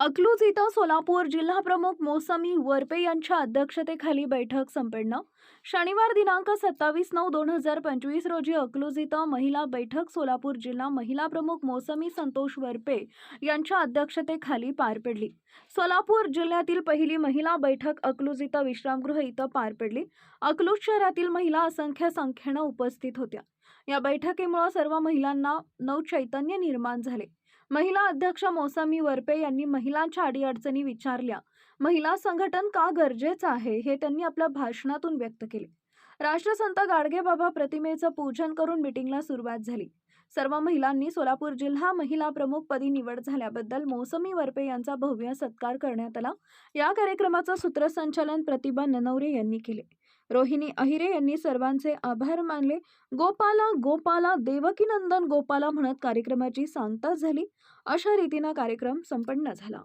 अकलूज इथं सोलापूर जिल्हा प्रमुख मोसमी वरपे यांच्या अध्यक्षतेखाली बैठक संपन्न. शनिवार दिनांक सत्तावीस नऊ दोन हजार पंचवीस रोजी अकलूज इथं महिला बैठक सोलापूर जिल्हा महिला प्रमुख मोसमी संतोष वरपे यांच्या अध्यक्षतेखाली पार पडली. सोलापूर जिल्ह्यातील पहिली महिला बैठक अकलूज इथं विश्रामगृह इथं पार पडली. अकलूज शहरातील महिला असंख्य संख्येनं उपस्थित होत्या. या बैठकीमुळे सर्व महिलांना नवचैतन्य निर्माण झाले. महिला अध्यक्ष मोसमी वरपे यांनी महिलांच्या अडीअडचणी विचारल्या. महिला संघटन का गरजेचं आहे? हे त्यांनी आपल्या भाषणातून व्यक्त केले. राष्ट्रसंत गाडगेबाबा प्रतिमेचं पूजन करून मिटिंगला सुरुवात झाली. सर्व महिलांनी सोलापूर जिल्हा महिला प्रमुख पदी निवड झाल्याबद्दल मोसमी वरपे यांचा भव्य सत्कार करण्यात आला. या कार्यक्रमाचं सूत्रसंचालन प्रतिभा ननवरे यांनी केले. रोहिणी अहिरे यांनी सर्वांचे आभार मानले. गोपाला गोपाला देवकीनंदन गोपाला म्हणत कार्यक्रमाची सांगताच झाली. अशा रीतीनं कार्यक्रम संपन्न झाला.